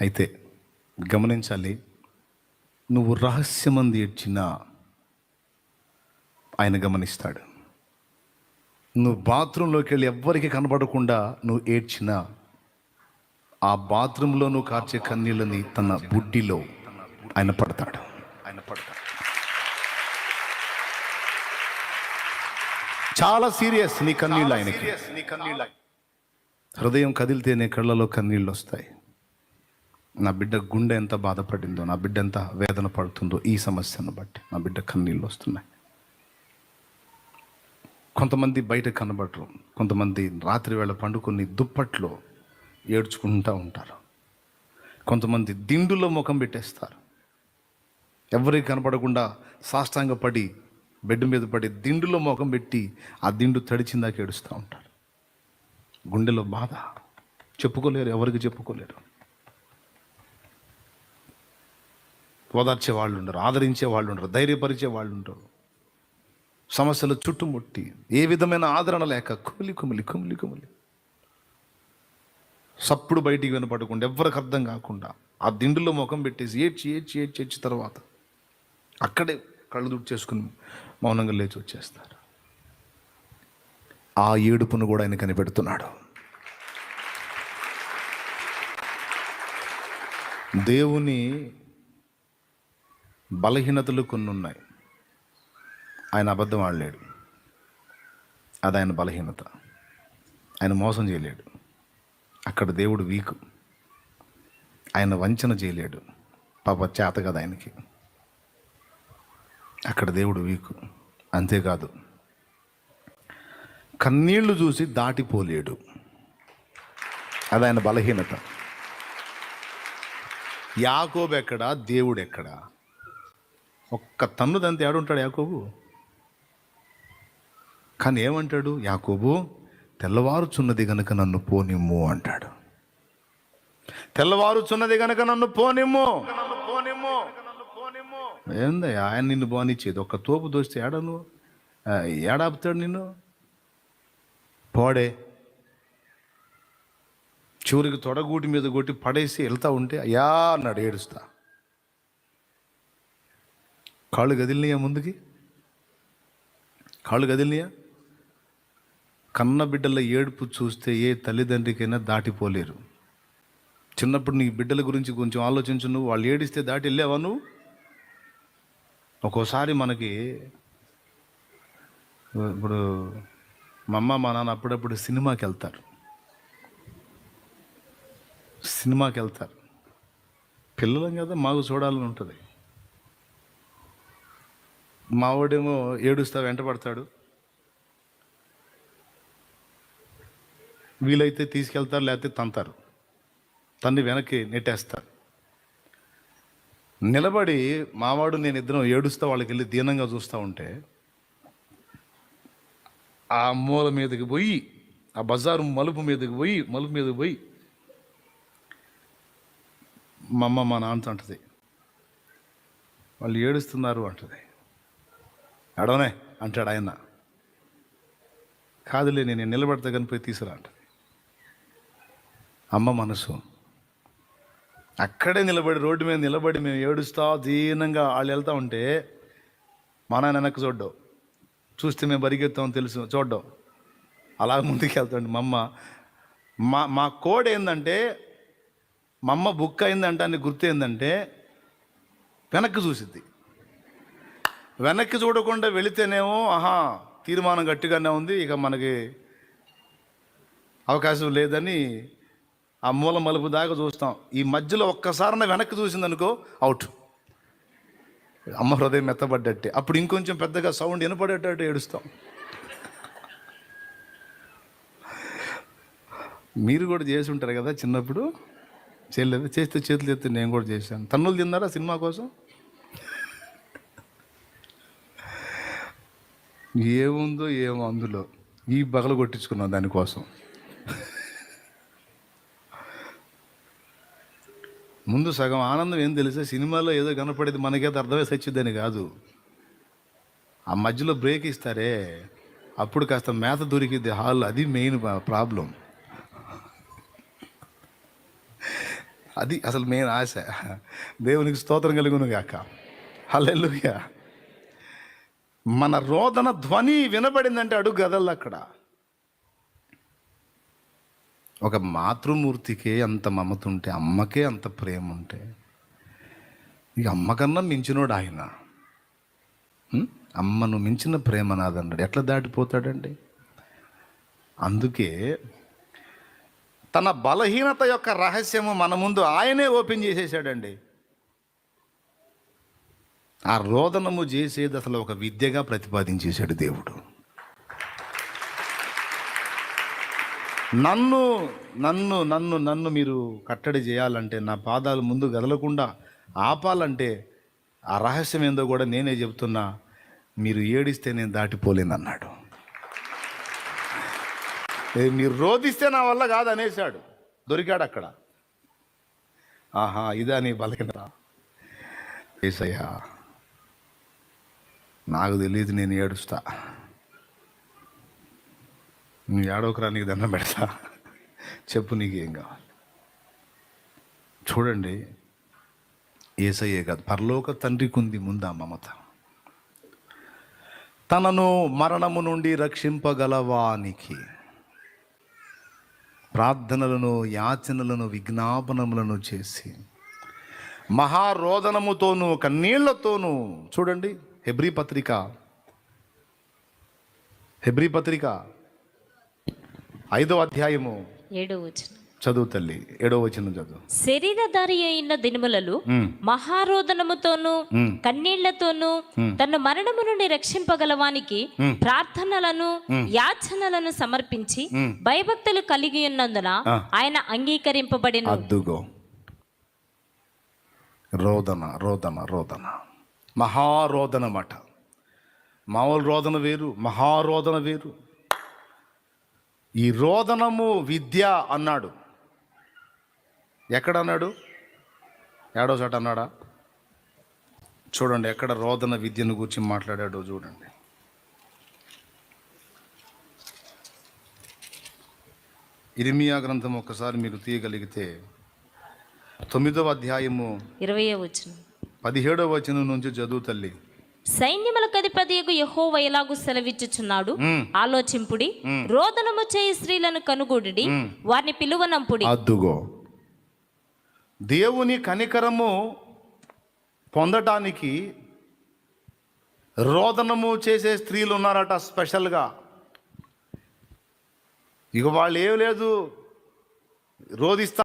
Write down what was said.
అయితే గమనించాలి నువ్వు రహస్యమంది ఏడ్చినా ఆయన గమనిస్తాడు. నువ్వు బాత్రూంలోకి వెళ్ళి ఎవ్వరికి కనబడకుండా నువ్వు ఏడ్చినా ఆ బాత్రూంలో నువ్వు కార్చే కన్నీళ్ళని తన బుడ్డిలో ఆయన పడతాడు. ఆయన పడతాడు. చాలా సీరియస్ నీ కన్నీళ్ళు ఆయనకి. నీ కన్నీళ్ళు హృదయం కదిలితేనే కళ్ళలో కన్నీళ్ళు వస్తాయి. నా బిడ్డ గుండె ఎంత బాధపడిందో నా బిడ్డ ఎంత వేదన పడుతుందో ఈ సమస్యను బట్టి నా బిడ్డ కన్నీళ్ళు వస్తున్నాయి. కొంతమంది బయట కనబడరు కొంతమంది రాత్రి వేళ పండుకొని దుప్పట్లో ఏడ్చుకుంటూ ఉంటారు. కొంతమంది దిండులో ముఖం పెట్టేస్తారు. ఎవరికి కనపడకుండా సాష్టాంగ పడి బెడ్ మీద పడి దిండులో ముఖం పెట్టి ఆ దిండు తడిచిందాక ఏడుస్తూ ఉంటారు. గుండెలో బాధ. చెప్పుకోలేరు ఎవరికి చెప్పుకోలేరు. ఓదార్చే వాళ్ళు ఉండరు ఆదరించే వాళ్ళు ఉండరు ధైర్యపరిచే వాళ్ళు ఉండరు. సమస్యలు చుట్టుముట్టి ఏ విధమైన ఆదరణ లేక కుమిలి కుమిలి కుమిలి కుమిలి. సప్పుడు బయటికి వినపడకుండా ఎవరికి అర్థం కాకుండా ఆ దిండులో ముఖం పెట్టేసి ఏడ్చి ఏడ్చి ఏడ్చి ఏడ్చి తర్వాత అక్కడే కళ్ళు దుడ్డు చేసుకుని మౌనంగా లేచి వచ్చేస్తారు. ఆ ఏడుపును కూడా ఆయన కనిపెడుతున్నాడు. దేవుని బలహీనతలు కొన్ని ఉన్నాయి ఆయన అబద్ధం ఆడలేడు. అది ఆయన బలహీనత. ఆయన మోసం చేయలేడు. అక్కడ దేవుడు వీకు. ఆయన వంచన చేయలేడు. పాప చేత కదా ఆయనకి. అక్కడ దేవుడు వీకు. అంతేకాదు కన్నీళ్ళు చూసి దాటిపోలేడు. అది ఆయన బలహీనత. యాకోబ్ ఎక్కడా దేవుడు ఎక్కడా ఒక్క తన్ను దంతే ఏడుంటాడు యాకోబు? కానీ ఏమంటాడు? యాకోబు తెల్లవారుచున్నది గనుక నన్ను పోనిమ్ము అంటాడు. తెల్లవారుచున్నది గనుక నన్ను పోనిమ్ము. ఏందయ్యా ఆయన నిన్ను బానిచ్చేది ఒక్క తోపు దోస్తే ఏడను ఏడాపుతాడు నిన్ను? పోడే. చివరికి తొడగూటి మీద కొట్టి పడేసి వెళ్తా ఉంటే అయ్యా అన్నాడు ఏడుస్తా. కాళ్ళు కదిలినాయా ముందుకి? కాళ్ళు కదిలినాయా? కన్న బిడ్డల ఏడుపు చూస్తే ఏ తల్లిదండ్రికైనా దాటిపోలేరు. చిన్నప్పుడు నీ బిడ్డల గురించి కొంచెం ఆలోచించు నువ్వు. వాళ్ళు ఏడిస్తే దాటి వెళ్ళావా నువ్వు? ఒక్కోసారి మనకి ఇప్పుడు మా అమ్మ మా నాన్న అప్పుడప్పుడు సినిమాకి వెళ్తారు. సినిమాకి వెళ్తారు. పిల్లలం కదా మాకు చూడాలని ఉంటుంది. మావాడేమో ఏడుస్తా వెంటబడతాడు వీలైతే తీసుకెళ్తారు లేకపోతే తంతారు. తన్ని వెనక్కి నెట్టేస్తారు. నిలబడి మావాడు నేను ఇద్దరం ఏడుస్తా వాళ్ళకి వెళ్ళి దీనంగా చూస్తూ ఉంటే ఆ మూల మీదకి పోయి ఆ బజారు మలుపు మీదకి పోయి మలుపు మీదకి పోయి మా అమ్మ మా నాన్నతో అంటది. వాళ్ళు ఏడుస్తున్నారు అంటది. అడవనే అంటాడు ఆయన. కాదులే నేను నిలబడతా కనిపోయి పోయి తీసుకురా అంటది. అమ్మ మనసు. అక్కడే నిలబడి రోడ్డు మీద నిలబడి మేము ఏడుస్తా దీనంగా వాళ్ళు వెళ్తా ఉంటే మా నాన్న వెనక్కి చూడ్డావు చూస్తే మేము బరిగెత్తాం తెలుసు చూడ్డాం. అలా ముందుకు వెళ్తాం మా అమ్మ మా మా కోడ్ ఏంటంటే మా అమ్మ బుక్ అయిందంటే అని గుర్తు ఏంటంటే వెనక్కి చూసిద్ది. వెనక్కి చూడకుండా వెళితేనేమో ఆహా తీర్మానం గట్టిగానే ఉంది ఇక మనకి అవకాశం లేదని ఆ మూల మలుపు దాకా చూస్తాం. ఈ మధ్యలో ఒక్కసారి వెనక్కి చూసిందనుకో అవుట్. అమ్మ హృదయం మెత్తబడ్డట్టే అప్పుడు ఇంకొంచెం పెద్దగా సౌండ్ వినపడేటట్టు ఏడుస్తాం. మీరు కూడా చేసి ఉంటారు కదా చిన్నప్పుడు? చేయలేదు. చేస్తే చేతులు ఎత్తి నేను కూడా చేశాను. తన్నులు తిన్నారా సినిమా కోసం? ఏముందో ఏమో అందులో. ఈ బగలు కొట్టించుకున్నాం దానికోసం. ముందు సగం ఆనందం ఏం తెలిసే? సినిమాలో ఏదో కనపడేది మనకేదో అర్థమై సచ్చిద్దని కాదు. ఆ మధ్యలో బ్రేక్ ఇస్తారే అప్పుడు కాస్త మేత దొరికిద్ది హాల్ అది మెయిన్ ప్రాబ్లం. అది అసలు మెయిన్ ఆశ. దేవునికి స్తోత్రం కలుగును గాక. హల్లెలూయా. మన రోదన ధ్వని వినబడిందంటే అడుగు గదల్ అక్కడ. ఒక మాతృమూర్తికే అంత మమతుంటే అమ్మకే అంత ప్రేమ ఉంటే ఇక అమ్మకన్నా మించినోడు ఆయన. అమ్మను మించిన ప్రేమ నాదన్నాడు ఎట్లా దాటిపోతాడండి? అందుకే తన బలహీనత యొక్క రహస్యము మన ముందు ఆయనే ఓపెన్ చేసేసాడండి. ఆ రోదనము చేసేది అసలు ఒక విద్యగా ప్రతిపాదించేశాడు దేవుడు. నన్ను నన్ను నన్ను నన్ను మీరు కట్టడి చేయాలంటే నా పాదాలు ముందు కదలకుండా ఆపాలంటే ఆ రహస్యం ఏందో కూడా నేనే చెప్తున్నా మీరు ఏడిస్తే నేను దాటిపోలేనన్నాడు. మీరు రోధిస్తే నా వల్ల కాదు అనేశాడు దొరికాడు అక్కడ. ఆహా ఇదా నీ బలహీనత. ఏసయ్యా. నాకు తెలియదు నేను ఏడుస్తా. నువ్వు ఏడవకురా నీకు దండం పెడతా. చెప్పు నీకు ఏం కావాలి. చూడండి ఏసయ్యే కాదు పరలోక తండ్రికి ఉంది ముందా మమత. తనను మరణము నుండి రక్షింపగలవానికి ప్రార్థనలను యాచనలను విజ్ఞాపనములను చేసి మహారోదనముతోనూ కన్నీళ్ళతోనూ చూడండి హెబ్రీ పత్రిక. హెబ్రీ పత్రిక ఐదో అధ్యాయము. ఏడో వచనం. చదువు తల్లి ఏడో వచ్చిన చదువు. శరీరధారి అయిన దినములలో మహారోదనముతోను కన్నీళ్ళతోను తన మరణము నుండి రక్షింపగలవానికి ప్రార్థనలను యాచనలను సమర్పించి భయభక్తులు కలిగి ఉన్నందున. ఆయన అంగీకరింపబడిన. అద్దుగో. రోదన రోదన రోదన. మహారోదనమాట మామూలు రోదన వేరు మహారోదన వేరు. ఈ రోదనము విద్య అన్నాడు. ఎక్కడ అన్నాడు ఏడో చోట అన్నాడా? చూడండి ఎక్కడ రోదన విద్యను గురించి మాట్లాడాడో చూడండి. ఇరిమియా గ్రంథం ఒకసారి మీరు తీయగలిగితే తొమ్మిదవ అధ్యాయము ఇరవై వచ్చిన పదిహేడవ వచనం నుంచి చదువు తల్లి. సైన్యములకు అధిపతియగు యెహోవా ఎలాగూ సెలవిచ్చుచున్నాడు. ఆలోచింపుడి. రోదనము చేయి స్త్రీలను కనుగొడుడి వారిని పిలువనంపుడి. అద్దుగో. దేవుని కనికరము పొందటానికి రోదనము చేసే స్త్రీలు ఉన్నారట స్పెషల్గా. ఇక వాళ్ళు ఏం లేదు రోధిస్తా